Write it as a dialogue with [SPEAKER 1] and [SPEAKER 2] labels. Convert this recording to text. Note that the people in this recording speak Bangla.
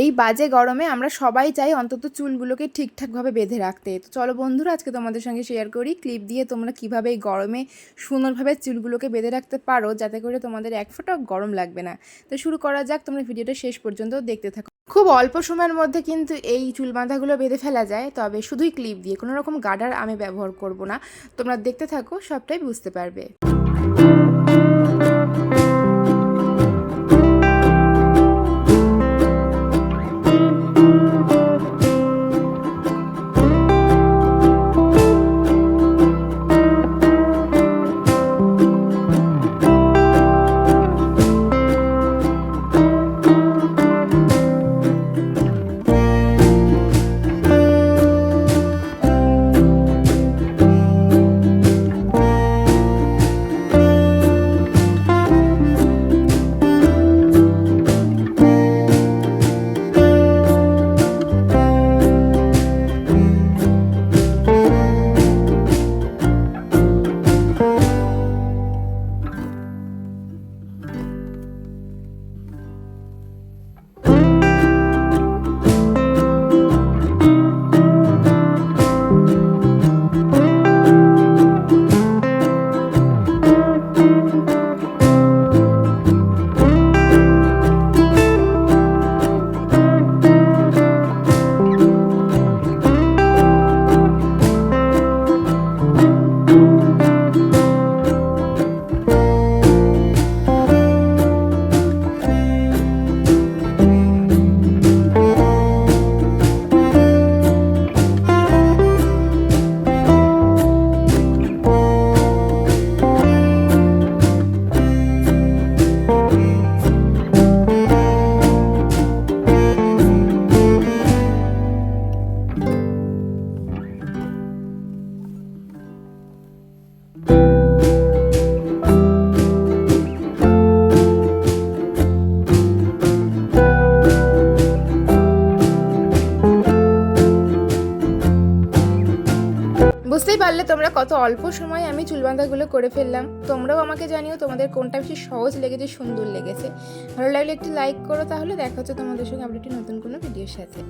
[SPEAKER 1] এই বাজে গরমে আমরা সবাই চাই অন্তত চুলগুলোকে ঠিকঠাকভাবে বেঁধে রাখতে। তো চলো বন্ধুরা, আজকে তোমাদের সঙ্গে শেয়ার করি ক্লিপ দিয়ে তোমরা কীভাবে এই গরমে সুন্দরভাবে চুলগুলোকে বেঁধে রাখতে পারো, যাতে করে তোমাদের এক ফোঁটা গরম লাগবে না। তো শুরু করা যাক, তোমরা ভিডিওটা শেষ পর্যন্ত দেখতে থাকো। খুব অল্প সময়ের মধ্যে কিন্তু এই চুল বাঁধাগুলো বেঁধে ফেলা যায়, তবে শুধুই ক্লিপ দিয়ে, কোনো রকম গার্ডার আমি ব্যবহার করব না। তোমরা দেখতে থাকো, সবটাই বুঝতে পারবে। বুঝতেই পারলে তোমরা কত অল্প সময়ে আমি চুল বাঁধাগুলো করে ফেললাম। তোমরাও আমাকে জানিও তোমাদের কোনটা বেশি সহজ লেগেছে, সুন্দর লেগেছে। ভালো লাগলে একটু লাইক করো তাহলে দেখা হচ্ছে তোমাদের সঙ্গে আবার একটি নতুন কোনো ভিডিওর সাথে।